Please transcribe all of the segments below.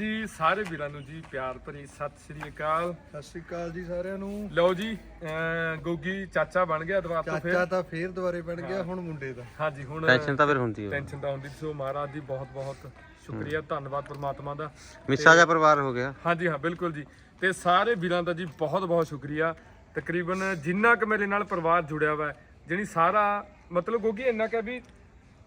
ਜੀ ਸਾਰੇ ਵੀਰਾਂ ਨੂੰ ਜੀ ਪਿਆਰ ਭਰੀ ਸਤਿ ਸ੍ਰੀ ਅਕਾਲ। ਸਤਿ ਸ਼੍ਰੀ ਅਕਾਲ ਜੀ ਸਾਰਿਆਂ ਨੂੰ। ਲਓ ਜੀ ਗੋਗੀ ਚਾਚਾ ਬਣ ਗਿਆ ਦੁਬਾਰਾ ਤੋਂ ਚਾਚਾ ਫਿਰ। ਤਾਂ ਫੇਰ ਦੁਬਾਰੇ ਬਣ ਗਿਆ ਹੁਣ ਮੁੰਡੇ ਦਾ। ਹਾਂਜੀ ਹੁਣ ਟੈਨਸ਼ਨ ਤਾਂ ਫਿਰ ਹੁੰਦੀ ਹੈ ਟੈਨਸ਼ਨ ਤਾਂ ਹੁੰਦੀ ਸੀ। ਸੋ ਮਹਾਰਾਜ ਜੀ ਬਹੁਤ ਬਹੁਤ ਸ਼ੁਕਰੀਆ ਧੰਨਵਾਦ ਪ੍ਰਮਾਤਮਾ ਦਾ। ਮਿੱਸਾ ਜਿਹਾ ਪਰਿਵਾਰ ਹੋ ਗਿਆ। ਹਾਂਜੀ ਹਾਂ ਬਿਲਕੁਲ ਜੀ। ਤੇ ਸਾਰੇ ਵੀਰਾਂ ਦਾ ਜੀ ਬਹੁਤ ਬਹੁਤ ਸ਼ੁਕਰੀਆ। ਤਕਰੀਬਨ ਜਿੰਨਾ ਕੁ ਮੇਰੇ ਨਾਲ ਪਰਿਵਾਰ ਜੁੜਿਆ ਵਾ ਜਿਹੜੀ ਸਾਰਾ ਮਤਲਬ ਗੋਗੀ ਇੰਨਾ ਕਿ ਵੀ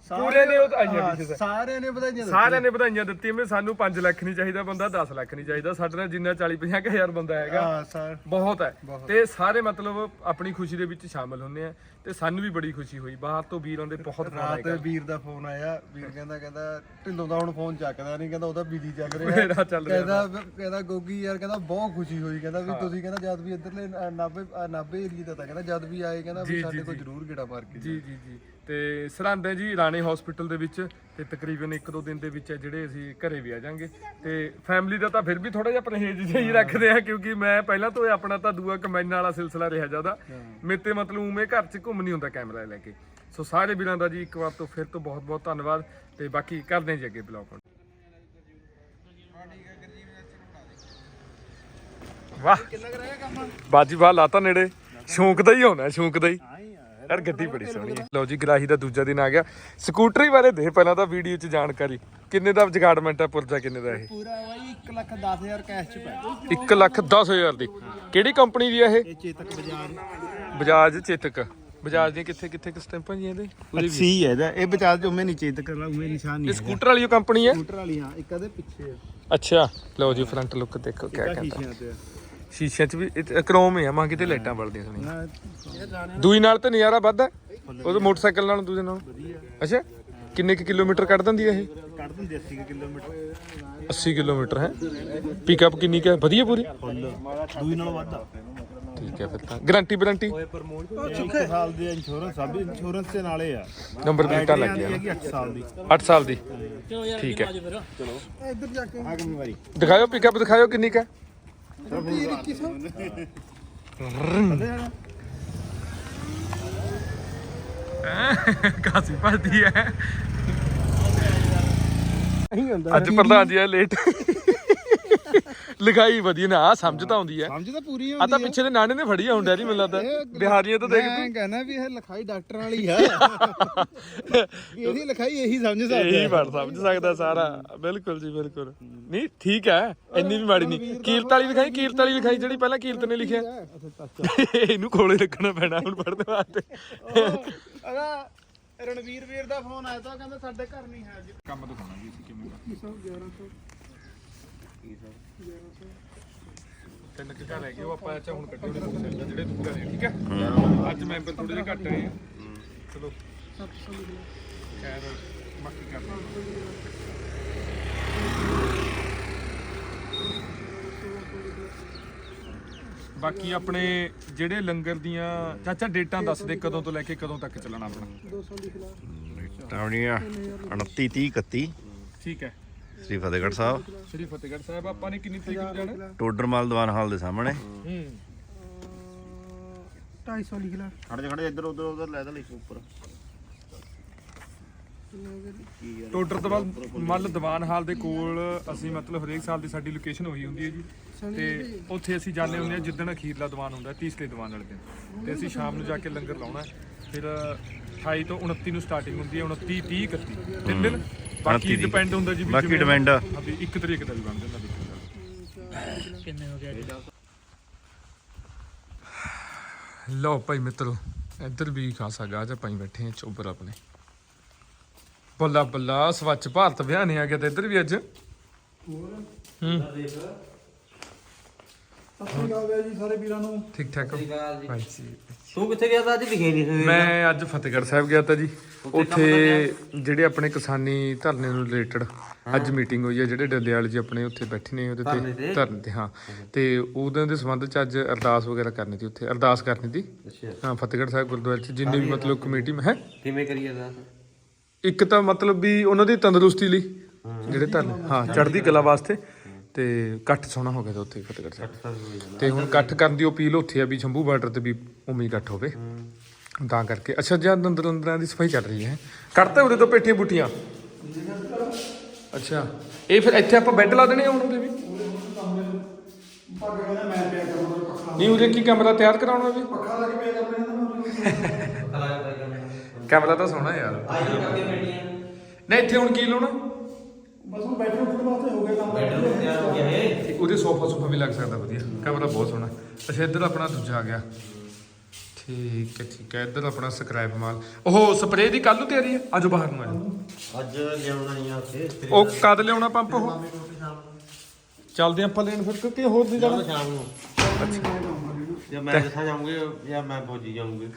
ਪੂਰੇ ਨੇ ਉਹ ਆਈਆਂ ਹਾਂ, ਪਿੱਛੇ ਸਾਰਿਆਂ ਨੇ ਵਧਾਈਆਂ ਦਿੱਤੀਆਂ। ਸਾਰਿਆਂ ਨੇ ਵਧਾਈਆਂ ਦਿੱਤੀਆਂ ਵੀ ਸਾਨੂੰ 5 ਲੱਖ ਨਹੀਂ ਚਾਹੀਦਾ ਬੰਦਾ 10 ਲੱਖ ਨਹੀਂ ਚਾਹੀਦਾ। ਸਾਡੇ ਨਾਲ ਜਿੰਨਾ 40 50 ਹਜ਼ਾਰ ਬੰਦਾ ਹੈਗਾ। ਹਾਂ ਸਰ। ਬਹੁਤ ਹੈ। ਤੇ ਸਾਰੇ ਮਤਲਬ ਆਪਣੀ ਖੁਸ਼ੀ ਦੇ ਵਿੱਚ ਸ਼ਾਮਲ ਹੁੰਦੇ ਆ। ਤੇ ਸਾਨੂੰ ਵੀ ਬੜੀ ਖੁਸ਼ੀ ਹੋਈ। ਬਾਹਰ ਤੋਂ ਵੀਰਾਂ ਦੇ ਬਹੁਤ ਫੋਨ ਰਾਤ ਵੀਰ ਦਾ ਫੋਨ ਆਇਆ। ਵੀਰ ਕਹਿੰਦਾ ਕਹਿੰਦਾ ਢਿੱਲੋਂ ਦਾ ਹੁਣ ਫੋਨ ਚੱਕਦਾ ਨਹੀਂ ਕਹਿੰਦਾ ਉਹਦਾ ਬਿਜ਼ੀ ਚੱਲ ਰਿਹਾ। ਮੇਰਾ ਚੱਲ ਰਿਹਾ ਕਹਿੰਦਾ ਕਹਿੰਦਾ ਗੋਗੀ ਯਾਰ ਕਹਿੰਦਾ ਬਹੁਤ ਖੁਸ਼ੀ ਹੋਈ। ਕਹਿੰਦਾ ਵੀ ਤੁਸੀਂ ਕਹਿੰਦਾ ਜਦ ਵੀ ਇੱਧਰਲੇ ਅ, ਨਾਭੇ ਅ, ਨਾਭੇ ਏਰੀਏ ਦਾ ਤਾਂ ਕਹਿੰਦਾ ਜਦ ਵੀ ਆਏ ਕਹਿੰਦਾ ਵੀ ਸਾਡੇ ਕੋਲ ਜ਼ਰੂਰ ਗੇੜਾ ਮਾਰ ਕੇ ਜੀ ਜੀ ਜੀ। ਤੇ ਸਰਹੰਦ ਜੀ ਰਾਣੇ ਹਸਪੀਟਲ ਦੇ ਵਿੱਚ ਤੇ ਤਕਰੀਬਨ 1-2 ਦਿਨ ਦੇ ਵਿੱਚ ਹੈ ਜਿਹੜੇ ਅਸੀਂ ਘਰੇ ਵੀ ਆ ਜਾਾਂਗੇ। ਤੇ ਫੈਮਿਲੀ ਦਾ ਤਾਂ ਫਿਰ ਵੀ ਥੋੜਾ ਜਿਹਾ ਪਰਹੇਜ਼ ਜਿਹਾ ਹੀ ਰੱਖਦੇ ਆ ਕਿਉਂਕਿ ਮੈਂ ਪਹਿਲਾਂ ਤੋਂ ਆਪਣਾ ਤਾਂ ਦੂਆ ਕਮੈਨ ਵਾਲਾ ਸਿਲਸਿਲਾ ਰਿਹਾ ਜ਼ਿਆਦਾ। ਮੇਰੇ ਤੇ ਮਤਲਬ ਉਵੇਂ ਘਰ 'ਚ ਘੁੰਮ ਨਹੀਂ ਹੁੰਦਾ ਕੈਮਰਾ ਲੈ ਕੇ। ਸੋ ਸਾਰੇ ਵੀਰਾਂ ਦਾ ਜੀ ਇੱਕ ਵਾਰ ਤੋਂ ਫਿਰ ਤੋਂ ਬਹੁਤ ਬਹੁਤ ਧੰਨਵਾਦ ਤੇ ਬਾਕੀ ਕਰਦੇ ਜੀ ਅੱਗੇ ਬਲੌਗ ਵਾਹ। ਬਾਜੀ ਬਾਹ ਲਾਤਾ ਨੇੜੇ। ਸ਼ੌਂਕ ਦਾ ਹੀ ਹੋਣਾ ਸ਼ੌਂਕ ਦਾ ਹੀ। ਯਾਰ ਗੱਡੀ ਬੜੀ ਸੋਹਣੀ ਹੈ। ਲਓ ਜੀ ਗਰਾਹੀ ਦਾ ਦੂਜਾ ਦਿਨ ਆ ਗਿਆ। ਸਕੂਟਰੀ ਬਾਰੇ ਦੇ ਪਹਿਲਾਂ ਤਾਂ ਵੀਡੀਓ 'ਚ ਜਾਣਕਾਰੀ। ਕਿੰਨੇ ਦਾ ਜਗਾੜਮੈਂਟ ਹੈ ਪੁਰਜਾ ਕਿੰਨੇ ਦਾ ਇਹ? ਪੂਰਾ ਬਾਈ 1 ਲੱਖ 10000 ਕੈਸ਼ ਚ ਪੈ 1 ਲੱਖ 10 ਹਜ਼ਾਰ ਦੀ। ਕਿਹੜੀ ਕੰਪਨੀ ਦੀ ਹੈ ਇਹ? ਇਹ ਚੇਤਕ ਬਾਜ਼ਾਰ। ਬਜਾਜ ਚੇਤਕ। ਬਜਾਜ ਦੀਆਂ ਕਿੱਥੇ ਕਿੱਥੇ ਸਟੈਂਪਾਂ ਜੀਆਂ ਇਹਦੇ? ਉਹਦੇ ਵੀ। ਸੀ ਹੈ ਇਹਦਾ। ਇਹ ਬਚਾ ਜੋ ਮੈਂ ਨਹੀਂ ਚੇਤਕ ਕਰਨਾ ਉਹ ਨਿਸ਼ਾਨ ਇਹ ਨਹੀਂ ਸਕੂਟਰ ਵਾਲੀ ਉਹ ਕੰਪਨੀ ਹੈ ਸਕੂਟਰ ਵਾਲੀ ਹਾਂ ਇੱਕ ਇਹਦੇ ਪਿੱਛੇ ਆ। ਅੱਛਾ ਲਓ ਜੀ ਫਰੰਟ ਲੁੱਕ ਦੇਖੋ ਕਿਆ ਕਹਿੰਦਾ। ਸ਼ੀਸ਼ਿਆਂ ਤੇ ਆ। ਸ਼ੀਸ਼ਿਆਂ 'ਚ ਵੀ ਕ੍ਰੋਮ ਹੈ ਮਾਂ ਕਿਤੇ ਲਾਈਟਾਂ ਬਲਦੀਆਂ ਸੁਣੀ ਨਾ ਇਹ ਜਾਣੇ ਦੂਈ ਨਾਲ ਤੇ ਨਜ਼ਾਰਾ ਵੱਧ ਹੈ ਉਹਦੇ ਮੋਟਰਸਾਈਕਲ ਨਾਲ ਦੂਜੇ ਨਾਲ। ਅੱਛਾ ਕਿੰਨੇ ਕੁ ਕਿਲੋਮੀਟਰ ਕੱਢ ਦਿੰਦੀ ਹੈ ਇਹ? ਕੱਢ ਦਿੰਦੇ 80 ਕਿਲੋਮੀਟਰ। 80 ਕਿਲੋਮੀਟਰ ਹੈ? ਪਿਕਅਪ ਕਿੰਨੀ ਕੁ ਹੈ ਵਧੀਆ ਪੂਰੀ? ਦੂਈ ਨਾਲੋਂ ਵੱਧ ਆ। ਠੀਕ ਹੈ ਫਿਰ ਤਾਂ। ਗਾਰੰਟੀ ਵਾਰੰਟੀ ਇੱਕ ਸਾਲ ਦੀ ਇੰਸ਼ੋਰੈਂਸ ਸਭ ਇੰਸ਼ੋਰੈਂਸ ਦੇ ਨਾਲੇ ਆ। ਨੰਬਰ ਪਲੇਟਾਂ ਲੱਗ ਹੈਗੀ ਗਿਆ 8 ਸਾਲ ਦੀ। 8 ਸਾਲ ਦੀ। ਠੀਕ ਹੈ। ਇੱਧਰ ਜਾ ਕੇ। ਆ ਕਿੰਨੀ ਵਾਰੀ। ਦਿਖਾਓ ਪਿਕਅਪ ਦਿਖਾਓ ਕਿੰਨੀ ਕੁ ਕਾਸੀ ਭਰਦੀ ਹੈ। ਨਹੀਂ ਹੁੰਦਾ ਅੱਜ ਪ੍ਰਧਾਨ ਜੀ ਆ ਲੇਟ ਲਿਖਾਈ ਵਧੀਆ ਨਾ ਆ ਸਮਝ ਤਾਂ ਆਉਂਦੀ ਹੈ। ਸਮਝ ਤਾਂ ਪੂਰੀ ਆ ਤਾਂ ਪਿੱਛੇ ਦੇ ਨਾਨੇ ਨੇ ਫੜੀ ਆ ਹੁਣ ਡੈਰੀ ਮੈਨੂੰ ਲੱਗਦਾ। ਬਿਹਾਰੀਆਂ ਤਾਂ ਦੇਖ ਮੈਂ ਕਹਿੰਦਾ ਵੀ ਇਹ ਲਿਖਾਈ ਡਾਕਟਰ ਵਾਲੀ ਆ। ਇਹਦੀ ਲਿਖਾਈ ਇਹੀ ਸਮਝ ਸਕਦਾ ਇਹੀ ਵੜ ਸਮਝ ਸਕਦਾ ਸਾਰਾ। ਬਿਲਕੁਲ ਜੀ ਬਿਲਕੁਲ। ਨਹੀਂ ਠੀਕ ਹੈ ਇੰਨੀ ਵੀ ਮਾੜੀ ਨਹੀਂ। ਕੀਰਤ ਵਾਲੀ ਲਿਖਾਈ ਕੀਰਤ ਵਾਲੀ ਲਿਖਾਈ ਜਿਹੜੀ ਪਹਿਲਾਂ ਕੀਰਤ ਨੇ ਲਿਖਿਆ। ਇਹਨੂੰ ਕੋਲੇ ਰੱਖਣਾ ਪੈਣਾ ਹੁਣ ਪੜ੍ਹਨ ਵਾਸਤੇ। ਅਗਾ ਰਣਵੀਰ ਵੀਰ ਦਾ ਫੋਨ ਆਇਆ ਤਾਂ ਕਹਿੰਦਾ ਸਾਡੇ ਘਰ ਨਹੀਂ ਹੈ ਜੀ। ਕੰਮ ਦਿਖਾਉਣਾ ਜੀ ਅਸੀਂ ਕਿਵੇਂ ਤਿੰਨ ਕੁ ਘਰ ਹੈਗੇ ਉਹ ਆਪਾਂ ਅੱਛਾ ਹੁਣ ਕੱਢੇ ਉਹਨੇ ਜਿਹੜੇ ਦੂਰ ਘਰ ਹੈ ਠੀਕ ਹੈ? ਅੱਜ ਮੈਂਬਰ ਥੋੜੇ ਜਿਹਾ ਘੱਟ ਆਏ ਆ। ਚਲੋ। ਖੈਰ ਬਾਕੀ ਕਰ ਬਾਕੀ ਆਪਣੇ ਜਿਹੜੇ ਲੰਗਰ ਦੀਆਂ ਚਾਚਾ ਡੇਟਾਂ ਦੱਸ ਦੇ ਕਦੋਂ ਤੋਂ ਲੈ ਕੇ ਕਦੋਂ ਤੱਕ ਚੱਲਣਾ ਆਪਣਾ? ਟਾਉਣੀਆਂ 29 30 31 ਠੀਕ ਹੈ। ਸ੍ਰੀ ਫਤਿਹਗੜ੍ਹ ਸਾਹਿਬ। ਸ੍ਰੀ ਫਤਿਹਗੜ੍ਹ ਸਾਹਿਬ ਆਪਾਂ ਨੇ ਕਿੰਨੀ ਤਰੀਕ ਨੂੰ ਜਾਣਾ? ਟੋਡਰਮਲ ਦੀਵਾਨ ਹਾਲ ਦੇ ਸਾਹਮਣੇ। ਹੂੰ 250 ਲਿਖ ਲੈ। ਖੜੇ ਖੜੇ ਇੱਧਰ ਉੱਧਰ ਉੱਧਰ ਲੈ ਤਾਂ ਲਿਖ ਉੱਪਰ। ਟੋਡਰ ਬਾਅਦ ਮੱਲ ਦੀਵਾਨ ਹਾਲ ਦੇ ਕੋਲ ਅਸੀਂ ਮਤਲਬ ਹਰੇਕ ਸਾਲ ਦੀ ਸਾਡੀ ਲੋਕੇਸ਼ਨ ਉਹੀ ਹੁੰਦੀ ਹੈ ਜੀ। ਤੇ ਉੱਥੇ ਅਸੀਂ ਜਾਂਦੇ ਹੁੰਦੇ ਆ ਜਿੱਦਣ ਅਖੀਰਲਾ ਦੀਵਾਨ ਹੁੰਦਾ ਤੀਸਰੇ ਦੀਵਾਨ ਵਾਲੇ ਦਿਨ। ਤੇ ਅਸੀਂ ਸ਼ਾਮ ਨੂੰ ਜਾ ਕੇ ਲੰਗਰ ਲਾਉਣਾ। ਫਿਰ 28 ਤੋਂ 29 ਨੂੰ ਸਟਾਰਟਿੰਗ ਹੁੰਦੀ ਹੈ 29 30 31 ਤਿੰਨ ਦਿਨ ਬਾਕੀ 29 ਡਿਪੈਂਡ ਹੁੰਦਾ ਜੀ ਵੀ ਬਾਕੀ ਜਿਵੇਂ- depend ਆ। ਹਾਂ ਵੀ ਇੱਕ ਤਰੀਕ ਦਾ ਵੀ ਬਣ ਜਾਂਦਾ ਹੋ ਗਿਆ ਲਓ ਭਾਈ ਮਿੱਤਰੋ ਇੱਧਰ ਵੀ ਖਾਸਾ ਗਾਜ ਆ ਪਾਈ ਬੈਠੇ ਆ ਚੋਬਰ ਆਪਣੇ। ਬੱਲਾ ਬੱਲਾ ਸਵੱਛ ਭਾਰਤ ਅਭਿਆਨ ਆ ਗਿਆ ਤੇ ਇੱਧਰ ਵੀ ਅੱਜ। ਹੂੰ। ਸਤਿ ਸ਼੍ਰੀ ਅਕਾਲ ਜੀ ਸਾਰੇ ਵੀਰਾਂ ਨੂੰ। ਠੀਕ ਠਾਕ। ਹੋ ਭਾਈ ਜੀ। ਤੂੰ ਕਿੱਥੇ ਗਿਆ ਤਾਂ ਅੱਜ ਦਿਖੇ ਨਹੀਂ ਸਵੇਰ ਮੈਂ ਅੱਜ ਫਤਿਹਗੜ੍ਹ ਸਾਹਿਬ ਗਿਆ ਤਾਂ ਜੀ। ਉੱਥੇ ਜਿਹੜੇ ਆਪਣੇ ਕਿਸਾਨੀ ਧਰਨੇ ਨੂੰ ਰਿਲੇਟਡ ਅੱਜ ਮੀਟਿੰਗ ਹੋਈ ਹੈ ਜਿਹੜੇ ਡੱਲੇ ਵਾਲੇ ਜੀ ਆਪਣੇ ਉੱਥੇ ਬੈਠੇ ਨੇ ਉਹਦੇ ਤੇ? ਧਰਨੇ ਤੇ? ਹਾਂ। ਤੇ ਉਹਦੇ ਦੇ ਸੰਬੰਧ ਚ ਅੱਜ ਅਰਦਾਸ ਵਗੈਰਾ ਕਰਨੀ ਸੀ ਉੱਥੇ। ਅਰਦਾਸ ਕਰਨੀ ਸੀ। ਹਾਂ ਫਤਿਹਗੜ੍ਹ ਸਾਹਿਬ ਗੁਰਦੁਆਰੇ ਚ ਜਿੰਨੇ ਵੀ ਮਤਲਬ ਕਮੇਟੀ ਮੈਂ ਹੈ? ਕਿਵੇਂ ਕਰੀਏ ਦਾ ਇੱਕ ਤਾਂ ਮਤਲਬ ਵੀ ਉਹਨਾਂ ਦੀ ਤੰਦਰੁਸਤੀ ਲਈ ਜਿਹੜੇ ਧਰਨੇ ਹਾਂ ਚੜ੍ਹਦੀ ਕਲਾ ਵਾਸਤੇ। ਤੇ ਇਕੱਠ ਸੋਹਣਾ ਹੋ ਗਿਆ ਤਾਂ ਉੱਥੇ ਫਤਿਹਗੜ੍ਹ ਸਾਹਿਬ। ਤੇ ਹੁਣ ਇਕੱਠ ਕਰਨ ਦੀ ਅਪੀਲ ਉੱਥੇ ਆ ਵੀ ਸ਼ੰਭੂ ਬਾਰਡਰ ਤੇ ਵੀ ਹੀ ਇਕੱਠ ਹੋਵੇ। ਤਾਂ ਕਰਕੇ ਅੱਛਾ ਜੀ ਅੰਦਰ ਅੰਦਰਾਂ ਦੀ ਸਫ਼ਾਈ ਚੱਲ ਰਹੀ ਹੈ। ਕੱਢਤੇ ਉਹਦੇ ਤੋਂ ਪੇਟੀਆਂ ਬੁੱਟੀਆਂ? ਅੱਛਾ। ਇਹ ਫਿਰ ਇੱਥੇ ਆਪਾਂ ਬੈੱਡ ਲਾ ਦੇਣੇ ਆ ਹੁਣ ਉਹਦੇ ਵੀ ਪੱਗ ਕਹਿੰਦਾ ਮੈਂ ਪਿਆ ਕਰਾਂਗਾ ਪੱਖਾ ਨਹੀਂ ਉਹਦੇ ਕੀ ਕਮਰਾ ਤਿਆਰ ਕਰਾਉਣਾ ਵੀ? ਪੱਖਾ ਲਾ ਕੇ ਪਿਆ ਕਰਨਾ। ਕਮਰਾ ਤਾਂ ਸੋਹਣਾ ਯਾਰ। ਨਹੀਂ ਇੱਥੇ ਹੁਣ ਕੀ ਲਾਉਣਾ? ਬਸ ਹੁਣ ਬੈਠੋ ਉੱਠਣ ਵਾਸਤੇ ਹੋ ਗਿਆ ਕੰਮ। ਤੇ ਉਹਦੇ ਸੋਫਾ ਸੋਫਾ ਵੀ ਲੱਗ ਸਕਦਾ ਵਧੀਆ। ਕਮਰਾ ਬਹੁਤ ਸੋਹਣਾ। ਅੱਛਾ ਇੱਧਰ ਆਪਣਾ ਦੂਜਾ ਆ ਗਿਆ। ਠੀਕ ਹੈ ਠੀਕ ਹੈ। ਇੱਧਰ ਆਪਣਾ ਸਕ੍ਰੈਪ ਮਾਲ। ਉਹ ਸਪਰੇਅ ਦੀ ਕੱਲ ਨੂੰ ਤਿਆਰੀ ਹੈ? ਆਜੋ ਬਾਹਰ ਨੂੰ ਆਜੋ ਅੱਜ ਲਿਆਉਣਾ ਨਹੀਂ ਆ ਉੱਥੇ। ਉਹ ਕਦ ਲਿਆਉਣਾ ਪੰਪ ਉਹ? ਚੱਲਦੇ ਆਪਾਂ ਲੈਣ ਫਿਰ ਕਿ ਹੋਰ ਦੀ ਜਾਣਾ ਸ਼ਾਮ ਨੂੰ। ਜਾਂ ਮੈਂ ਦੱਸਾਂ ਜਾਊਂਗੇ ਜਾਂ ਮੈਂ ਫੌਜੀ ਜਾਊਂਗੇ।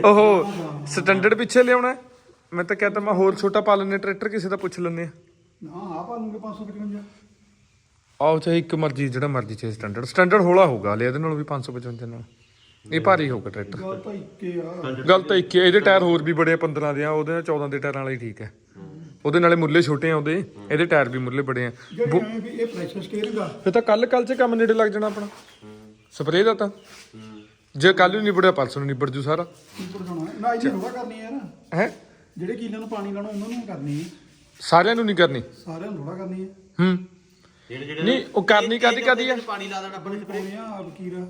ਉਹ ਸਟੈਂਡਰਡ ਪਿੱਛੇ ਲਿਆਉਣਾ ਹੈ? ਮੈਂ ਤਾਂ ਕਹਤਾ ਮੈਂ ਹੋਰ ਛੋਟਾ ਪਾ ਲੈਣੇ ਟਰੈਕਟਰ ਕਿਸੇ ਦਾ ਪੁੱਛ ਲੈਣੇ ਨਾ ਆ ਪਾ ਲੂੰਗੇ 555 ਆਓ ਚਾਹੇ ਇੱਕ ਮਰਜ਼ੀ ਜਿਹੜਾ ਮਰਜ਼ੀ ਚਾਹੇ ਸਟੈਂਡਰਡ ਸਟੈਂਡਰਡ ਹੌਲਾ ਹੋਊਗਾ ਲੈ ਇਹਦੇ ਨਾਲ ਵੀ 555 ਨਾਲ। ਇਹ ਭਾਰੀ ਹੋਊਗਾ ਟਰੈਕਟਰ ਗੱਲ ਤਾਂ ਇੱਕੇ ਆ। ਗੱਲ ਤਾਂ ਇੱਕ ਹੀ ਹੈ, ਇਹਦੇ ਟਾਇਰ ਹੋਰ ਵੀ ਬੜੇ ਆ 15 ਦੇ ਆ ਉਹਦੇ ਨਾਲ 14 ਦੇ ਟਾਇਰਾਂ ਵਾਲਾ ਹੀ ਠੀਕ ਹੈ। ਉਹਦੇ ਨਾਲੇ ਮੁੱਲੇ ਛੋਟੇ ਆ ਉਹਦੇ ਇਹਦੇ ਟਾਇਰ ਵੀ ਮੁੱਲੇ ਬੜੇ ਆ। ਜਿਹੜੇ ਐਂ ਵੀ ਇਹ ਪ੍ਰੈਸ਼ਰ ਸਕੇਅਰਿੰਗ ਆ ਫਿਰ ਤਾਂ ਕੱਲ ਕੱਲ ਚ ਕੰਮ ਨੇੜੇ ਲੱਗ ਜਾਣਾ ਆਪਣਾ। ਸਪਰੇਅ ਦਾ ਤਾਂ। ਜੇ ਕੱਲ ਨੂੰ ਨਿਬੜਿਆ ਪਰਸੋਂ ਨੂੰ ਨਿਬੜ ਜੂ ਸਾਰਾ। ਉੱਪਰ ਜਾਣਾ। ਨਾ ਕਰਨੀ ਹੈ ਨਾ। ਹੈ? ਜਿਹੜੇ ਕੀਲਿਆਂ ਨੂੰ ਪਾਣੀ ਲਾਉਣਾ ਉਹਨਾਂ ਨੂੰ ਕਰਨੀ ਹੈ। ਸਾਰਿਆਂ ਨੂੰ ਨਹੀਂ ਕਰਨੀ? ਸਾਰਿਆਂ ਨੂੰ ਥੋੜਾ ਕਰਨੀ ਹੈ। ਹੂੰ। ਜਿਹੜੇ ਜਿਹੜੇ ਨਹੀਂ ਉਹ ਕਰਨੀ ਕਾਦੀ ਕਾਦੀ ਆ? ਪਾਣੀ ਲਾ ਦੇਣਾ ਆਪਣੇ ਸਪਰੇ ਪਾਉਣੇ ਆ ਵਕੀਰ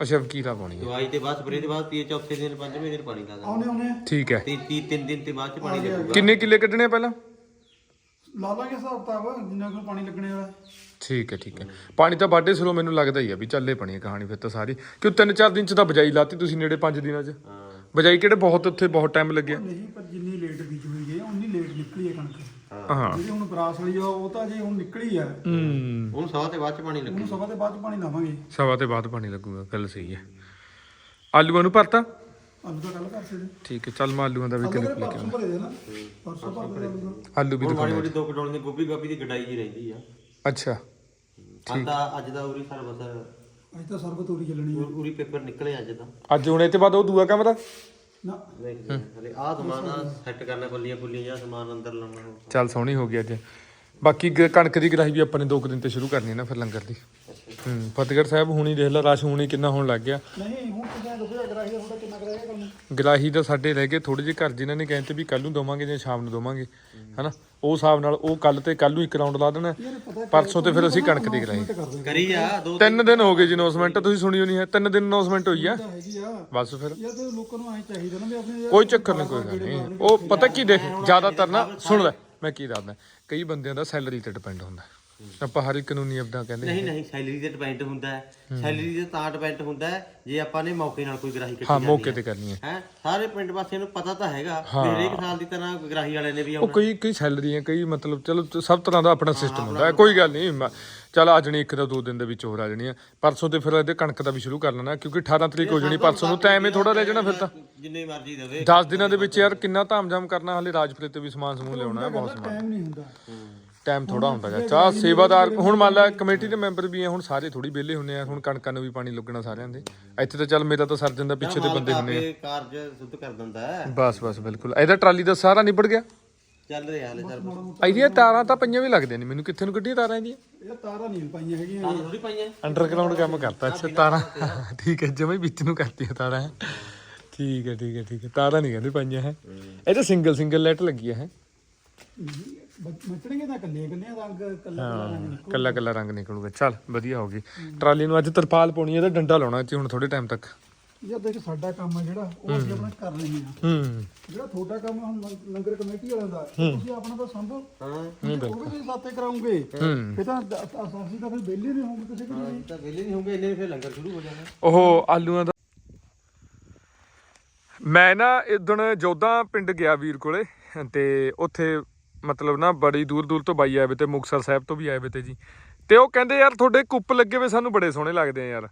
ਅੱਛਾ ਵਕੀਰਾ ਪਾਉਣੀ ਹੈ ਦਵਾਈ ਤੇ ਬਾਅਦ ਸਪਰੇ ਦੇ ਬਾਅਦ ਤੀਏ ਚੌਥੇ ਦਿਨ ਪੰਜਵੇਂ ਦਿਨ ਪਾਣੀ ਲਾ ਦੇਣਾ। ਆਉਣੇ ਆਉਣੇ ਆ। ਠੀਕ ਹੈ। ਤੀ ਤੀ ਤਿੰਨ ਦਿਨ ਤੇ ਬਾਅਦ ਚ ਪਾਣੀ ਲੱਗੂਗਾ। ਕਿੰਨੇ ਕਿੱਲੇ ਕੱਢਣੇ ਆ ਪਹਿਲਾਂ? ਲਾ ਲਾਂਗੇ ਹਿਸਾਬ ਕਿਤਾਬ ਜਿੰਨਾ ਕੋਲ ਪਾਣੀ ਲੱਗਣੇ ਵਾਲਾ ਠੀਕ ਹੈ ਠੀਕ ਹੈ। ਪਾਣੀ ਤਾਂ ਬਾਡੇ ਸਲੋ ਮੈਨੂੰ ਲੱਗਦਾ ਹੀ ਆ ਵੀ ਚੱਲੇ ਪਣੀ ਕਹਾਣੀ ਫਿਰ ਤਾਂ ਸਾਰੀ। ਕਿਉਂ ਤਿੰਨ ਚਾਰ ਦਿਨ ਚ ਤਾਂ ਬਜਾਈ ਲਾਤੀ ਤੁਸੀਂ ਨੇੜੇ ਪੰਜ ਦਿਨਾਂ ਚ? ਹਾਂ। ਬਜਾਈ ਕਿਹੜੇ ਬਹੁਤ ਉੱਥੇ ਬਹੁਤ ਟਾਈਮ ਲੱਗਿਆ। ਨਹੀਂ ਪਰ ਜਿੰਨੀ ਲੇਟ ਬੀਜ ਹੋਈ ਗਈ ਆ, ਉਨੀ ਲੇਟ ਨਿਕਲੀ ਹੈ ਹਾਂ। ਜਿਹੜੀ ਹੁਣ ਬਰਾਸ ਵਾਲੀ ਆ ਉਹ ਤਾਂ ਜੇ ਹੁਣ ਨਿਕਲੀ ਆ ਹੂੰ। ਉਹਨੂੰ ਸਵਾ ਤੇ ਬਾਅਦ ਚ ਪਾਣੀ ਉਹਨੂੰ ਲੱਗੇ ਸਭਾ ਦੇ ਬਾਅਦ ਚ ਪਾਣੀ ਲਾਵਾਂਗੇ। ਸਵਾ ਤੇ ਬਾਅਦ ਪਾਣੀ ਲੱਗੂਗਾ ਗੱਲ ਸਹੀ ਹੈ। ਆਲੂਆਂ ਨੂੰ ਭਰਤਾ? ਆਲੂ ਤਾਂ ਕੱਲ ਕਰ ਸਕਦੇ ਠੀਕ ਹੈ ਚੱਲ ਮੈਂ ਆਲੂਆਂ ਦਾ ਵੀ ਆਲੂ ਕਿੰਨੇ ਕਿਹੜੇ ਲੈ ਕੇ ਪਰਸੋਂ ਭਰੇ ਦੇ ਨਾ? ਪਰਸੋਂ ਭਰ ਦੇ ਆਲੂ ਦਾ। ਆਲੂ ਵੀ ਹੁਣ ਮਾੜੀ ਮੋਟੀ ਦੋ ਕਟੋਲ ਦੀ ਗੋਭੀ ਗਾਭੀ ਦੀ ਗਡਾਈ ਜੀ ਰਹਿੰਦੀ ਆ। ਅੱਛਾ ਅੱਜ ਦਾ ਅੱਜ ਦਾ ਉਰੀ ਸਾਰਾ ਬਸ ਅੱਜ ਤਾਂ ਸਰਬਤ ਉਰੀ ਚੱਲਣੀ ਆ। ਉਰੀ ਪੇਪਰ ਨਿਕਲੇ ਅੱਜ ਦਾ ਅੱਜ ਹੁਣ ਇਹ ਤੇ ਬਾਅਦ ਉਹ ਦੂਆ ਕਮਰਾ ਨਾ। ਦੇਖਦੇ ਹਲੇ ਆਹ ਸਮਾਨ ਆ ਸੈੱਟ ਕਰਨਾ ਪੱਲੀਆਂ ਪੁੱਲੀਆਂ ਜਾਂ ਸਮਾਨ ਅੰਦਰ ਲਾਉਣਾ ਹੋਰ। ਚੱਲ ਸੋਹਣੀ ਹੋ ਗਈ ਅੱਜ। ਬਾਕੀ ਗ- ਕਣਕ ਦੀ ਗਰਾਹੀ ਵੀ ਆਪਾਂ ਨੇ ਦੋ ਕੁ ਦਿਨ ਤੇ ਸ਼ੁਰੂ ਕਰਨੀ ਹੈ ਨਾ ਫਿਰ ਲੰਗਰ ਦੀ। ਹੂੰ ਫਤਿਹਗੜ੍ਹ ਸਾਹਿਬ ਹੁਣੀ ਦੇਖ ਲਾ ਰਸ਼ ਹੁਣੀ ਕਿੰਨਾ ਹੋਣ ਲੱਗ ਗਿਆ। ਨਹੀਂ ਹੁਣ ਦੱਸੋ ਅਗਰ ਆਹੀ ਤੁਹਾਡਾ ਕਿੰਨਾ ਕਰਾਏਗਾ ਕੰਮ ਗਰਾਹੀ ਤਾਂ ਸਾਡੇ ਰਹਿ ਗਏ ਥੋੜੇ ਜਿਹੇ ਘਰ ਜਿਨ੍ਹਾਂ ਨੇ ਕਹਿੰਦੇ ਵੀ ਕੱਲ ਨੂੰ ਦਵਾਂਗੇ ਜਾਂ ਸ਼ਾਮ ਨੂੰ ਦਵਾਂਗੇ ਹਨਾ? ਉਹ ਹਿਸਾਬ ਨਾਲ ਉਹ ਕੱਲ ਤੇ ਕੱਲ ਨੂੰ ਇੱਕ ਰਾਉਂਡ ਲਾ ਦੇਣਾ। ਪਰਸੋਂ ਤੇ ਫਿਰ ਅਸੀਂ ਕਣਕ ਦੀ ਗਰਾਹੀ ਕਰ ਆ ਦੋ ਤਿੰਨ ਦਿਨ ਹੋ ਗਏ ਜੀ ਅਨਾਉਂਸਮੈਂਟ ਤੁਸੀਂ ਸੁਣੀ ਹੋਣੀ ਹੈ। ਤਿੰਨ ਦਿਨ ਅਨਾਉਂਸਮੈਂਟ ਹੋਈ ਆ। ਬਸ ਫਿਰ। ਯਾਰ ਤੇ ਲੋਕਾਂ ਨੂੰ ਐ ਚਾਹੀਦਾ ਨਾ ਵੀ ਆਪਣੇ ਯਾਰ ਕੋਈ ਚੱਕਰ ਨਹੀਂ ਕੋਈ ਗੱਲ ਨਹੀਂ। ਉਹ ਪਤਾ ਕੀ ਦੇਖ ਜ਼ਿਆਦਾਤਰ ਨਾ ਸੁਣ ਲੈ ਮੈਂ ਕੀ ਦੱਸਦਾ। ਕਈ ਬੰਦਿਆਂ ਦਾ ਸੈਲਰੀ ਤੇ ਡਿਪੈਂਡ ਹੁੰਦਾ। ਆਪਾਂ ਹਰ ਇੱਕ ਨੂੰ ਨਹੀਂ ਆਪਦਾ ਕਹਿੰਦੇ ਨਹੀਂ ਨਹੀਂ ਸੈਲਰੀ ਤੇ ਡਿਪੈਂਡ ਹੁੰਦਾ ਹੈ। ਸੈਲਰੀ ਤੇ ਤਾਂ ਡਿਪੈਂਡ ਹੁੰਦਾ ਹੈ ਜੇ ਆਪਾਂ ਨੇ ਮੌਕੇ ਨਾਲ ਕੋਈ ਗਰਾਹੀ ਕੱਟੀ ਹਾਂ ਮੌਕੇ ਤੇ ਕਰਨੀ ਹੈ। ਹੈ? ਸਾਰੇ ਪਿੰਡ ਵਾਸੀਆਂ ਨੂੰ ਪਤਾ ਤਾਂ ਹੈਗਾ ਵੀ ਹਰੇਕ ਸਾਲ ਦੀ ਤਰ੍ਹਾਂ ਗਰਾਹੀ ਵਾਲੇ ਨੇ ਵੀ ਉਹ ਆਉਣਾ। ਕਈ ਕਈ ਸੈਲਰੀ ਹੈ ਕਈ ਮਤਲਬ ਚਲੋ ਤ- ਸਭ ਤਰ੍ਹਾਂ ਦਾ ਆਪਣਾ ਸਿਸਟਮ ਹੁੰਦਾ ਹੈ ਕੋਈ ਗੱਲ ਨਹੀਂ। ਮ- ਚੱਲ ਆ ਜਣੀ ਇੱਕ ਦਾ ਦੋ ਦਿਨ ਦੇ ਵਿੱਚ ਹੋਰ ਆ ਜਣੀ ਆ ਪਰਸੋਂ ਤੇ ਫਿਰ ਇਹਦੇ ਕਣਕ ਦਾ ਵੀ ਸ਼ੁਰੂ ਕਰ ਲੈਣਾ ਕਿਉਂਕਿ 18 ਤਰੀਕ ਹੋ ਜਣੀ ਪਰਸੋਂ ਨੂੰ ਟਾਈਮ ਹੀ ਥੋੜਾ ਰਹਿ ਜਾਣਾ ਫਿਰ ਤਾਂ। ਜਿੰਨੇ ਮਰਜ਼ੀ ਦੇਵੇ। 10 ਦਿਨਾਂ ਦੇ ਵਿੱਚ ਯਾਰ ਕਿੰਨਾ ਧਾਮਜਾਮ ਕਰਨਾ ਹਲੇ ਰਾਜਪੁਰੇ ਤੇ ਵੀ ਸਮਾਨ ਸਮੂਹ ਲਿਆਉਣਾ ਹੈ ਬਹੁਤ ਸਮਾਨ। ਟਾਈਮ ਨਹੀਂ ਹੁੰਦਾ। ਟਾਈਮ ਥੋੜਾ ਹੁੰਦਾ ਹੈ ਚਾਹ ਸੇਵਾਦਾਰ ਹੁਣ ਮੰਨ ਲੈ ਕਮੇਟੀ ਦੇ ਮੈਂਬਰ ਵੀ ਆ ਹੁਣ ਸਾਰੇ ਥੋੜੀ ਵਿਹਲੇ ਹੁੰਨੇ ਆ ਹੁਣ ਕਣਕਾਂ ਨੂੰ ਵੀ ਪਾਣੀ ਲੱਗਣਾ ਸਾਰਿਆਂ ਦੇ। ਇੱਥੇ ਤਾਂ ਚੱਲ ਮੇਰਾ ਤਾਂ ਸਰ ਜਾਂਦਾ ਪਿੱਛੇ ਦੇ ਬੰਦੇ ਹੁੰਨੇ ਆ। ਇਹ ਕਾਰਜ ਸਿੱਧ ਕਰ ਦਿੰਦਾ ਹੈ। ਬਸ ਬਸ ਬਿਲਕੁਲ। ਇਹਦਾ ਟਰਾਲੀ ਦਾ ਸਾਰਾ ਨਿਬੜ ਗਿਆ? ਚੱਲ ਰਿਹਾ ਹਲੇ ਸਰ। ਬਸ ਇਹਦੀਆਂ ਤਾਰਾਂ ਤਾਂ ਪਈਆਂ ਵੀ ਲੱਗਦੀਆਂ ਨਹੀਂ ਮੈਨੂੰ ਕਿੱਥੇ ਨੂੰ ਕੱਢੀਆਂ ਤਾਰਾਂ ਇਹਦੀਆਂ? ਇਹ ਤਾਰਾਂ ਨਹੀਂ ਪਾਈਆਂ ਹੈਗੀਆਂ ਤਾਂ ਥੋੜੀ ਪਾਈਆਂ। ਅੰਡਰਗਰਾਉਂਡ ਕੰਮ ਕਰਤਾ ਅੱਛਾ ਤਾਰਾਂ। ਠੀਕ ਹੈ ਜਮੇ ਵਿੱਚ ਨੂੰ ਕਰਤੀਆਂ ਤਾਰਾਂ। ਠੀਕ ਹੈ ਠੀਕ ਹੈ ਠੀਕ ਹੈ। ਤਾਰਾਂ ਨਹੀਂ ਕਹਿੰਦੇ ਪਾਈਆਂ ਹੈ। ਇਹ ਤਾਂ ਸਿੰਗਲ ਸਿੰਗਲ ਲਾਈਟ ਲੱਗੀ ਹੈ। ਮਚਣਗੇ ਤਾਂ ਕੱਲੇ ਕੱਲੇ ਰੰਗ ਕੱਲਾ ਹਾਂ ਕੱਲਾ ਕੱਲਾ ਰੰਗ ਨਿਕਲੂਗਾ। ਚੱਲ ਵਧੀਆ ਹੋ ਗਈ। ਟਰਾਲੀ ਨੂੰ ਅੱਜ ਤਰਪਾਲ ਪਾਉਣੀ ਇਹਦਾ ਡੰਡਾ ਲਾਉਣਾ ਚ ਹੁਣ ਥੋੜੇ ਟਾਈਮ ਤੱਕ। ਯਾਰ ਦੇਖ ਸਾਡਾ ਕੰਮ ਆ ਜਿਹੜਾ ਉਹ ਅਸੀਂ ਆਪਣਾ ਕਰ ਰਹੇ ਹਾਂ। ਹੂੰ। ਜਿਹੜਾ ਤੁਹਾਡਾ ਕੰਮ ਆ ਹੁਣ ਲੰ- ਲੰਗਰ ਕਮੇਟੀ ਵਾਲਿਆਂ ਦਾ ਤੁਸੀਂ ਆਪਣਾ ਤਾਂ ਸੰਭੋ। ਹਾਂ। ਤੁਸੀਂ ਉਹ ਵੀ ਸਾਤੇ ਕਰਾਉਂਗੇ ਹੂੰ। ਫਿਰ ਤਾਂ ਦ- ਅ- ਅਸੀਂ ਤਾਂ ਫਿਰ ਵਿਹਲੇ ਨਹੀਂ ਹੋਵਾਂਗੇ ਕਿਸੇ ਕੋਲ ਤਾਂ ਵਿਹਲੇ ਨਹੀਂ ਹੋਗੇ ਇੰਨੇ ਫਿਰ ਲੰਗਰ ਸ਼ੁਰੂ ਹੋ ਜਾਣਾ। ਉਹ ਆਲੂਆਂ ਦਾ ਮੈਂ ਨਾ ਇਦਣ ਜੋਧਾ ਪਿੰਡ ਗਿਆ ਵੀਰ ਕੋਲੇ ਤੇ ਉੱਥੇ ਮਤਲਬ ਨਾ ਬੜੀ ਦੂਰ ਦੂਰ ਤੋਂ ਬਾਈ ਆਏ ਵੇ ਤੇ, ਮੁਕਤਸਰ ਸਾਹਿਬ ਤੋਂ ਵੀ ਆਏ ਵੇ ਤੇ ਜੀ। ਤੇ ਉਹ ਕਹਿੰਦੇ ਯਾਰ ਤੁਹਾਡੇ ਕੁੱਪ ਲੱਗੇ ਵੇ ਸਾਨੂੰ ਬੜੇ ਸੋਹਣੇ ਲੱਗਦੇ ਆ ਯਾਰ।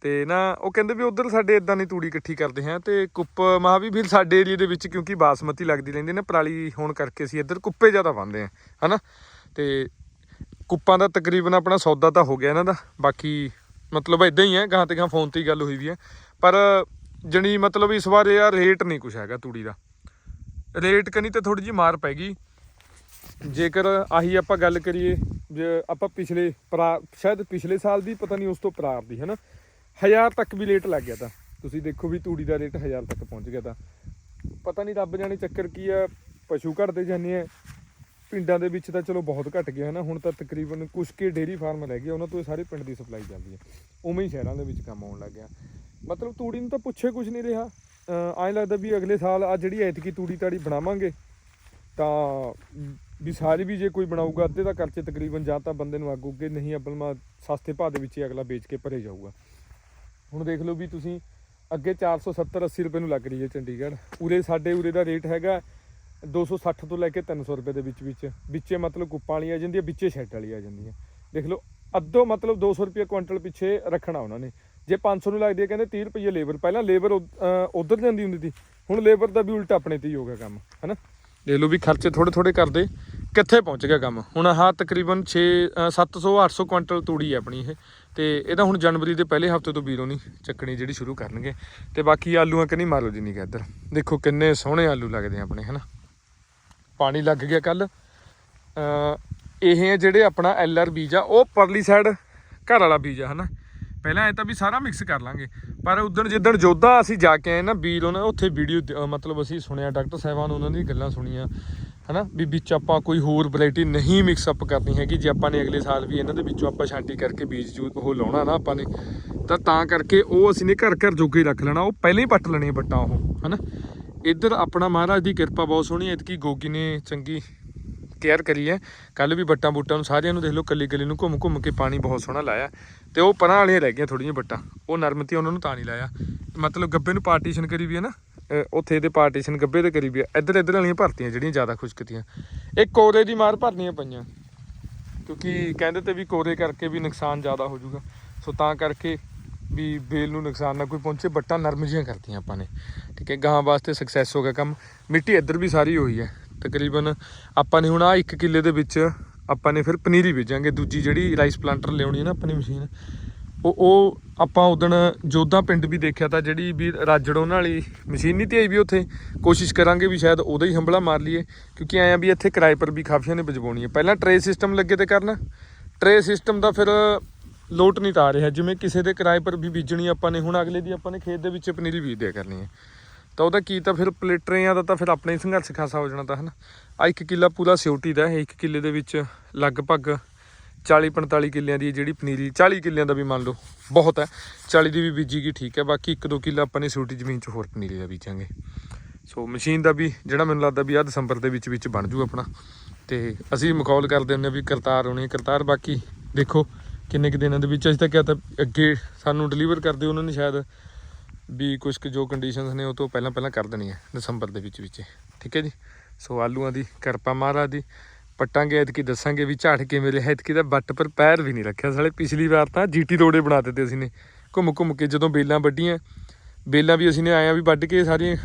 ਤੇ ਨਾ ਉਹ ਕਹਿੰਦੇ ਵੀ ਉਧਰ ਸਾਡੇ ਇਦਾਂ ਦੀ ਤੂੜੀ ਇਕੱਠੀ ਕਰਦੇ ਹਾਂ ਤੇ ਕੁੱਪ ਮਹਾ ਵੀ ਵੀਰ ਸਾਡੇ ਏਰੀਆ ਦੇ ਵਿੱਚ ਕਿਉਂਕਿ ਬਾਸਮਤੀ ਲੱਗਦੀ ਰਹਿੰਦੀ ਨਾ, ਪਰਾਲੀ ਹੋਣ ਕਰਕੇ ਅਸੀਂ ਇੱਧਰ ਕੁੱਪੇ ਜ਼ਿਆਦਾ ਪਾਉਂਦੇ ਆ ਹਨਾ? ਤੇ ਕੁੱਪਾਂ ਦਾ ਤਕਰੀਬਨ ਆਪਣਾ ਸੌਦਾ ਤਾਂ ਹੋ ਗਿਆ ਇਹਨਾਂ ਦਾ, ਬਾਕੀ ਮਤਲਬ ਇਦਾਂ ਹੀ ਹੈ ਗਾਂ ਤੇ ਗਾਂ ਫੋਨ ਤੇ ਹੀ ਗੱਲ ਹੋਈ ਵੀ ਹੈ। ਪਰ ਜਣੀ ਮਤਲਬ ਇਸ ਵਾਰ ਯਾਰ ਰੇਟ ਨਹੀਂ ਕੁਛ ਹੈਗਾ ਤੂੜੀ ਦਾ। ਰੇਟ ਕਨੀ ਤੇ ਥੋੜੀ ਜੀ ਮਾਰ ਪੈ ਗਈ। ਜੇਕਰ ਆਹੀ ਆਪਾਂ ਗੱਲ ਕਰੀਏ, ਜੇ ਆਪਾਂ ਪਿਛਲੇ ਪਰਾ, ਸ਼ਾਇਦ ਪਿਛਲੇ ਸਾਲ ਦੀ, ਪਤਾ ਨਹੀਂ ਉਸ ਤੋਂ ਪ੍ਰਾਰ ਦੀ, ਹਨਾ? ਹਜ਼ਾਰ ਤੱਕ ਵੀ ਰੇਟ ਲੱਗ ਗਿਆ ਤਾਂ। ਤੁਸੀਂ ਦੇਖੋ ਵੀ ਤੂੜੀ ਦਾ ਰੇਟ ਹਜ਼ਾਰ ਤੱਕ ਪਹੁੰਚ ਗਿਆ ਤਾਂ। ਪਤਾ ਨਹੀਂ ਰੱਬ ਜਾਣੇ ਚੱਕਰ ਕੀ ਆ, ਪਸ਼ੂ ਘਟਦੇ ਜਾਂਦੇ ਆ। ਪਿੰਡਾਂ ਦੇ ਵਿੱਚ ਤਾਂ ਚਲੋ ਬਹੁਤ ਘਟ ਗਿਆ ਨਾ ਹੁਣ ਤਾਂ ਤਕਰੀਬਨ ਕੁਝ ਕੇ ਡੇਰੀ ਫਾਰਮ ਰਹਿ ਗਏ, ਉਹਨਾਂ ਤੋਂ ਇਹ ਸਾਰੇ ਪਿੰਡ ਦੀ ਸਪਲਾਈ ਜਾਂਦੀ ਹੈ ਉਵੇਂ ਹੀ ਸ਼ਹਿਰਾਂ ਦੇ ਵਿੱਚ ਕੰਮ ਆਉਣ ਲੱਗ ਗਿਆ। ਮਤਲਬ ਤੂੜੀ ਨੂੰ ਤਾਂ ਪੁੱਛੇ ਕੁਝ ਨਹੀਂ ਰਿਹਾ। ਐਂ ਲੱਗਦਾ ਵੀ ਅਗਲੇ ਸਾਲ ਆ ਜਿਹੜੀ ਐਤਕੀ ਤੂੜੀ ਤਾੜੀ ਬਣਾਵਾਂਗੇ, ਤਾਂ ਵੀ ਸਾਰੇ ਵੀ ਜੇ ਕੋਈ ਬਣਾਊਗਾ, ਅੱਧੇ ਦਾ ਖਰਚੇ ਤਕਰੀਬਨ ਜਾਂ ਤਾਂ ਬੰਦੇ ਨੂੰ ਆਗੂਗੇ ਨਹੀਂ ਅਬਲ ਮਾ ਸਸਤੇ ਭਾਅ ਦੇ ਵਿੱਚ ਹੀ ਅਗਲਾ ਵੇਚ ਕੇ ਭਰੇ ਜਾਊਗਾ। ਹੁਣ ਦੇਖ ਲਓ ਵੀ ਤੁਸੀਂ ਅੱਗੇ 470 80 ਰੁਪਏ ਨੂੰ ਲੱਗ ਰਹੀ ਹੈ ਚੰਡੀਗੜ੍ਹ। ਉਰੇ ਸਾਡੇ ਉਰੇ ਦਾ ਰੇਟ ਹੈਗਾ 260 ਤੋਂ ਲੈ ਕੇ 300 ਰੁਪਏ ਦੇ ਵਿੱਚ ਵਿੱਚ। ਵਿੱਚੇ ਮਤਲਬ ਕੁੱਪਾਂ ਵਾਲੀ ਆ ਜਾਂਦੀ ਹੈ ਵਿੱਚੇ ਸ਼ੈੱਡ ਵਾਲੀ ਆ ਜਾਂਦੀ ਹੈ ਦੇਖ ਲਓ, ਅੱਧੋ ਮਤਲਬ 200 ਰੁਪਏ ਕੁਇੰਟਲ ਪਿੱਛੇ ਰੱਖਣਾ ਉਹਨਾਂ ਨੇ। ਜੇ 500 ਨੂੰ ਲੱਗਦੀ ਹੈ ਕਹਿੰਦੇ 30 ਰੁਪਏ ਲੇਬਰ ਪਹਿਲਾਂ ਲੇਬਰ ਉਧਰ ਜਾਂਦੀ ਹੁੰਦੀ ਸੀ। ਹੁਣ ਲੇਬਰ ਦਾ ਵੀ ਉਲਟਾ ਆਪਣੇ ਤੇ ਹੀ ਹੋ ਗਿਆ ਕੰਮ, ਹਨਾ? ਦੇਖ ਲਓ ਵੀ ਖਰਚੇ ਥੋੜੇ ਥੋੜੇ ਕਰਦੇ। ਕਿੱਥੇ ਪਹੁੰਚ ਗਿਆ ਕੰਮ? ਹੁਣ ਆਹ ਤਕਰੀਬਨ 6 700 800 ਕੁਇੰਟਲ ਤੂੜੀ ਹੈ ਆਪਣੀ ਇਹ। ਤੇ ਇਹਦਾ ਹੁਣ ਜਨਵਰੀ ਦੇ ਪਹਿਲੇ ਹਫ਼ਤੇ ਤੋਂ ਬੀਰੋ ਨਹੀਂ ਚੱਕਣੀ ਜਿਹੜੀ ਸ਼ੁਰੂ ਕਰਨਗੇ। ਤੇ ਬਾਕੀ ਆਲੂਆਂ ਕਨੀ ਮਾਰੋ ਜਿੰਨੀ ਕੁ ਇੱਧਰ। ਦੇਖੋ ਕਿੰਨੇ ਸੋਹਣੇ ਆਲੂ ਲੱਗਦੇ ਆ ਆਪਣੇ, ਹਨਾ? ਪਾਣੀ ਲੱਗ ਗਿਆ ਕੱਲ ਇਹ ਜਿਹੜੇ ਆਪਣਾ ਐਲ ਆਰ ਬੀਜ ਆ, ਉਹ ਪਰਲੀ ਸਾਈਡ ਘਰ ਵਾਲਾ ਬੀਜ ਆ, ਹਨਾ? ਪਹਿਲਾਂ ਇਹ ਤਾਂ ਵੀ ਸਾਰਾ ਮਿਕਸ ਕਰ ਲਾਂਗੇ। ਪਰ ਉਦੋਂ ਜਿੱਦਣ ਜੋਧਾ ਅਸੀਂ ਜਾ ਕੇ ਆਏ ਨਾ ਵੀਰ ਉਹਨਾਂ, ਉੱਥੇ ਵੀਡੀਓ ਮਤਲਬ ਅਸੀਂ ਸੁਣਿਆ, ਡਾਕਟਰ ਸਾਹਿਬਾਨ ਉਹਨਾਂ ਦੀ ਗੱਲਾਂ ਸੁਣੀਆਂ। ਹਨਾ? ਵੀ ਵਿੱਚ ਆਪਾਂ ਕੋਈ ਹੋਰ ਵੈਰਾਈਟੀ ਨਹੀਂ ਮਿਕਸ ਅਪ ਕਰਨੀ ਹੈਗੀ, ਜੇ ਆਪਾਂ ਨੇ ਅਗਲੇ ਸਾਲ ਵੀ ਇਹਨਾਂ ਦੇ ਵਿੱਚੋਂ ਆਪਾਂ ਛਾਂਟੀ ਕਰਕੇ ਬੀਜ ਜੂ, ਉਹ ਲਾਉਣਾ ਨਾ ਆਪਾਂ ਨੇ, ਤਾਂ ਤਾਂ ਕਰਕੇ ਉਹ ਅਸੀਂ ਨੇ ਘਰ ਘਰ ਜੋਗੇ ਰੱਖ ਲੈਣਾ, ਉਹ ਪਹਿਲਾਂ ਹੀ ਪੱਟ ਲੈਣੀਆਂ ਬੱਟਾਂ ਉਹ, ਹਨਾ? ਇੱਧਰ ਆਪਣਾ ਮਹਾਰਾਜ ਦੀ ਕਿਰਪਾ ਬਹੁਤ ਸੋਹਣੀ ਹੈ ਕਿ ਗੋਗੀ ਨੇ ਚੰਗੀ ਕੇਅਰ ਕਰੀਏ। ਹੈ ਕੱਲ ਵੀ ਬੱਟਾਂ ਬੂਟਾਂ ਨੂੰ ਸਾਰਿਆਂ ਨੂੰ ਦੇਖ ਲਓ ਕੱਲੀ ਕੱਲੀ ਨੂੰ ਘੁੰਮ ਘੁੰਮ ਕੇ ਪਾਣੀ ਬਹੁਤ ਸੋਹਣਾ ਲਾਇਆ। ਤੇ ਉਹ ਪਰਾਂ ਵਾਲੀਆਂ ਰਹਿ ਗਈਆਂ ਥੋੜੀਆਂ ਬੱਟਾਂ। ਉਹ ਨਰਮਤੀ ਉਹਨਾਂ ਨੂੰ ਤਾਂ ਨਹੀਂ ਲਾਇਆ। ਮਤਲਬ ਗੱਬੇ ਨੂੰ ਪਾਰਟੀਸ਼ਨ ਕਰੀ ਵੀ ਹੈ ਨਾ ਉੱਥੇ ਇਹਦੇ ਪਾਰਟੀਸ਼ਨ ਗੱਬੇ ਦੇ ਕਰੀ ਵੀ ਹੈ। ਇੱਧਰ ਇੱਧਰ ਵਾਲੀਆਂ ਭਰਤੀਆਂ ਜਿਹੜੀਆਂ ਜ਼ਿਆਦਾ ਖੁਸ਼ਕਤੀਆਂ। ਇਹ ਕੋਰੇ ਦੀ ਮਾਰ ਭਰਨੀਆਂ ਪਈਆਂ। ਕਿਉਂਕਿ ਕਹਿੰਦੇ ਤੇ ਵੀ ਕੋਰੇ ਕਰਕੇ ਵੀ ਨੁਕਸਾਨ ਜ਼ਿਆਦਾ ਹੋ ਜਾਊਗਾ। ਸੋ ਤਾਂ ਕਰਕੇ ਵੀ ਬੇਲ ਨੂੰ ਨੁਕਸਾਨ ਨਾ ਕੋਈ ਪਹੁੰਚੇ। ਬੱਟਾਂ ਨਰਮ ਜਿਹੀਆਂ ਕਰਤੀਆਂ ਆਪਾਂ ਨੇ। ਠੀਕ ਹੈ ਗਾਂ ਵਾਸਤੇ ਸਕਸੈਸ ਹੋ ਗਿਆ ਕੰਮ। ਮਿੱਟੀ ਇੱਧਰ ਵੀ ਸਾਰੀ ਹੋਈ ਹੈ। ਤਕਰੀਬਨ ਆਪਾਂ ਨੇ ਹੁਣ ਆ 1 ਕਿੱਲੇ ਦੇ ਵਿੱਚ ਆਪਾਂ ਨੇ ਫਿਰ ਪਨੀਰੀ ਬੀਜਾਂਗੇ। ਦੂਜੀ ਜਿਹੜੀ ਰਾਈਸ ਪਲਾਂਟਰ ਲਿਆਉਣੀ ਹੈ ਨਾ ਆਪਣੀ ਮਸ਼ੀਨ ਉਹ ਉਹ ਆਪਾਂ ਉਦਣ ਜੋਧਾ ਪਿੰਡ ਵੀ ਦੇਖਿਆ ਤਾਂ ਜਿਹੜੀ ਵੀ ਰਾਜੜੋਂ ਵਾਲੀ ਮਸ਼ੀਨ ਨਹੀਂ ਤੇ ਆਈ ਵੀ ਉੱਥੇ, ਕੋਸ਼ਿਸ਼ ਕਰਾਂਗੇ ਵੀ ਸ਼ਾਇਦ ਉਹਦਾ ਹੀ ਹੰਬਲਾ ਮਾਰ ਲਈਏ, ਕਿਉਂਕਿ ਆਇਆ ਵੀ ਇੱਥੇ ਕਿਰਾਏ ਪਰ ਵੀ ਕਾਫੀਆਂ ਨੇ ਵਜਵਾਉਣੀ ਹੈ। ਪਹਿਲਾਂ ਟਰੇ ਸਿਸਟਮ ਲੱਗੇ ਤੇ ਕਰਨਾ ਟਰੇ ਸਿਸਟਮ ਦਾ ਫਿਰ ਲੋਟ ਨਹੀਂ ਤਾਂ ਰਿਹਾ। ਜਿਵੇਂ ਕਿਸੇ ਦੇ ਕਿਰਾਏ ਪਰ ਵੀ ਬੀਜਣੀ ਆਪਾਂ ਨੇ, ਹੁਣ ਅਗਲੇ ਦੀ ਆਪਾਂ ਨੇ ਖੇਤ ਦੇ ਵਿੱਚ ਪਨੀਰੀ ਬੀਜ ਦਿਆ ਕਰਨੀ ਹੈ। ਤਾਂ ਉਹਦਾ ਕੀ ਤਾਂ ਫਿਰ ਪਲੇਟਰਿਆਂ ਦਾ ਤਾਂ ਫਿਰ ਆਪਣਾ ਹੀ ਸੰਘਰਸ਼ ਖਾਸਾ ਹੋ ਜਾਣਾ ਤਾਂ, ਹਨਾ? ਆ ਇੱਕ ਕਿੱਲਾ ਪੂਰਾ ਸਿਉਟੀ ਦਾ ਹੈ ਇੱਕ ਕਿੱਲੇ ਦੇ ਵਿੱਚ ਲਗਭਗ 40 45 ਕਿੱਲਿਆਂ ਦੀ ਜਿਹੜੀ ਪਨੀਰੀ 40 ਕਿੱਲਿਆਂ ਦਾ ਵੀ ਮੰਨ ਲਓ, ਬਹੁਤ ਹੈ। 40 ਦੀ ਵੀ ਬੀਜੀਗੀ, ਠੀਕ ਹੈ। ਬਾਕੀ 1-2 ਕਿੱਲਾ ਆਪਾਂ ਨੇ ਸਿਉਟੀ ਜ਼ਮੀਨ 'ਚ ਹੋਰ ਪਨੀਰੀ ਦਾ ਬੀਜਾਂਗੇ। ਸੋ ਮਸ਼ੀਨ ਦਾ ਵੀ, ਜਿਹੜਾ ਮੈਨੂੰ ਲੱਗਦਾ ਵੀ ਆ ਦਸੰਬਰ ਦੇ ਵਿੱਚ ਵਿੱਚ ਬਣ ਜੂ ਆਪਣਾ। ਤੇ ਅਸੀਂ ਮਖੌਲ ਕਰਦੇ ਹੁੰਦੇ ਵੀ ਕਰਤਾਰ ਹੋਣੀ ਕਰਤਾਰ। ਬਾਕੀ ਦੇਖੋ ਕਿੰਨੇ ਕੁ ਦਿਨਾਂ ਦੇ ਵਿੱਚ ਅਜੇ ਤੱਕ ਕਿਹਾ ਤਾਂ ਅੱਗੇ ਸਾਨੂੰ ਡਿਲੀਵਰ ਕਰਦੇ ਉਹਨਾਂ ਨੇ ਸ਼ਾਇਦ। ਵੀ ਕੁਝ ਕੁ ਜੋ ਕੰਡੀਸ਼ਨਸ ਨੇ ਉਹ ਤੋਂ ਪਹਿਲਾਂ ਪਹਿਲਾਂ ਕਰ ਦੇਣੀ ਹੈ ਦਸੰਬਰ ਦੇ ਵਿੱਚ ਵਿੱਚ। ਠੀਕ ਹੈ ਜੀ? ਸੋ ਆਲੂਆਂ ਦੀ, ਕਿਰਪਾ ਮਹਾਰਾਜ ਦੀ, ਪੱਟਾਂਗੇ ਐਤਕੀ ਦੱਸਾਂਗੇ ਵੀ ਝਾੜ ਕਿਵੇਂ ਰਿਹਾ। ਐਤਕੀ ਦਾ ਬੱਟ ਪਰ ਪੈਰ ਵੀ ਨਹੀਂ ਰੱਖਿਆ। ਸਾਲੇ ਪਿਛਲੀ ਵਾਰ ਤਾਂ ਜੀਟੀ ਰੋੜੇ ਬਣਾ ਦਿੱਤੇ ਅਸੀਂ ਨੇ। ਘੁੰਮ ਘੁੰਮ ਕੇ ਜਦੋਂ ਬੇਲਾਂ ਵੱਡੀਆਂ ਬੇਲਾਂ ਵੀ ਅਸੀਂ ਨੇ ਆਇਆ ਵੀ ਵੱਢ ਕੇ ਸਾਰੀਆਂ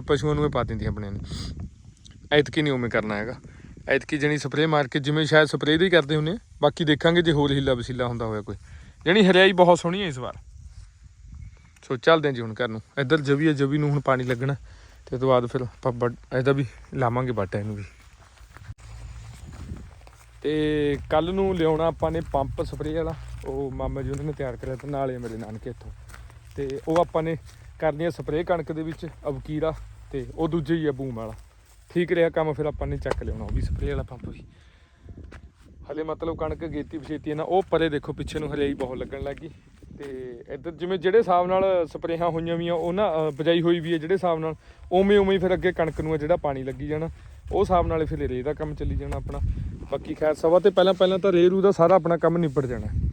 ਪਸ਼ੂਆਂ ਨੂੰ ਇਹ ਪਾ ਦਿੰਦੀਆਂ ਆਪਣੇ ਨੇ। ਐਤਕੀ ਨਹੀਂ ਉਵੇਂ ਕਰਨਾ ਹੈਗਾ। ਐਤਕੀ ਜਣੀ ਸਪਰੇਅ ਮਾਰ ਕੇ ਜਿਵੇਂ ਸ਼ਾਇਦ ਸਪਰੇਅ ਦੀ ਕਰਦੇ ਹੁੰਦੇ ਆ। ਬਾਕੀ ਦੇਖਾਂਗੇ ਜੇ ਹੋਰ ਹੀਲਾ ਵਸੀਲਾ ਹੁੰਦਾ ਹੋਇਆ ਕੋਈ। ਜਣੀ ਹਰਿਆਈ ਬਹੁਤ ਸੋਹਣੀ ਹੈ ਇਸ ਵਾਰ। ਸੋ ਚੱਲਦੇ ਹਾਂ ਜੀ ਹੁਣ ਘਰ ਨੂੰ। ਇੱਧਰ ਜਵੀ ਹੈ, ਜਵੀ ਨੂੰ ਹੁਣ ਪਾਣੀ ਲੱਗਣਾ। ਤੇ ਉਹ ਤੋਂ ਬਾਅਦ ਫਿਰ ਆਪਾਂ ਵੱਢ- ਇਹਦਾ ਵੀ ਲਾਵਾਂਗੇ ਬਾਟਾ ਇਹਨੂੰ ਵੀ। ਤੇ ਕੱਲ ਨੂੰ ਲਿਆਉਣਾ ਆਪਾਂ ਨੇ ਪੰਪ ਸਪਰੇਅ ਵਾਲਾ। ਉਹ ਮਾਮਾ ਜੀ ਉਹਨਾਂ ਨੇ ਤਿਆਰ ਕਰਿਆ ਤੇ ਨਾਲੇ ਮੇਰੇ ਨਾਨਕੇ ਇੱਥੋਂ। ਤੇ ਉਹ ਆਪਾਂ ਨੇ ਕਰਨੀ ਆ ਸਪਰੇਅ ਕਣਕ ਦੇ ਵਿੱਚ ਅਬਕੀਰਾ ਤੇ ਉਹ ਦੂਜੇ ਹੀ ਆ ਬੂਮ ਵਾਲਾ। ਠੀਕ ਰਿਹਾ ਕੰਮ ਫਿਰ ਆਪਾਂ ਨੇ ਚੱਕ ਲਿਆਉਣਾ, ਉਹ ਵੀ ਸਪਰੇਅ ਵਾਲਾ ਪੰਪ ਵੀ। ਹਲੇ ਮਤਲਬ ਕਣਕ ਗੇਤੀ ਪਛੇਤੀ ਨਾ, ਉਹ ਪਰੇ ਦੇਖੋ ਪਿੱਛੇ ਨੂੰ ਹਰਿਆਈ ਬਹੁਤ ਲੱਗਣ ਲੱਗੀ ਤੇ ਇੱਧਰ ਜਿਵੇਂ ਜਿਹੜੇ ਹਿਸਾਬ ਨਾਲ ਸਪਰੇਹਾਂ ਹੋਈਆਂ ਵੀਆਂ ਉਹ ਨਾ ਬਜਾਈ ਹੋਈ ਵੀ ਹੈ ਜਿਹੜੇ ਹਿਸਾਬ ਨਾਲ, ਉਵੇਂ ਉਵੇਂ ਹੀ ਫਿਰ ਅੱਗੇ ਕਣਕ ਨੂੰ ਜਿਹੜਾ ਪਾਣੀ ਲੱਗੀ ਜਾਣਾ, ਉਹ ਹਿਸਾਬ ਨਾਲ ਫਿਰ ਰੇਹ ਦਾ ਕੰਮ ਚੱਲੀ ਜਾਣਾ ਆਪਣਾ। ਬਾਕੀ ਖੈਰ ਸਵਾ ਤੇ ਪਹਿਲਾਂ ਪਹਿਲਾਂ ਤਾਂ ਰੇਹ ਰੂ ਦਾ ਸਾਰਾ ਆਪਣਾ ਕੰਮ ਨਿਬੜ ਜਾਣਾ।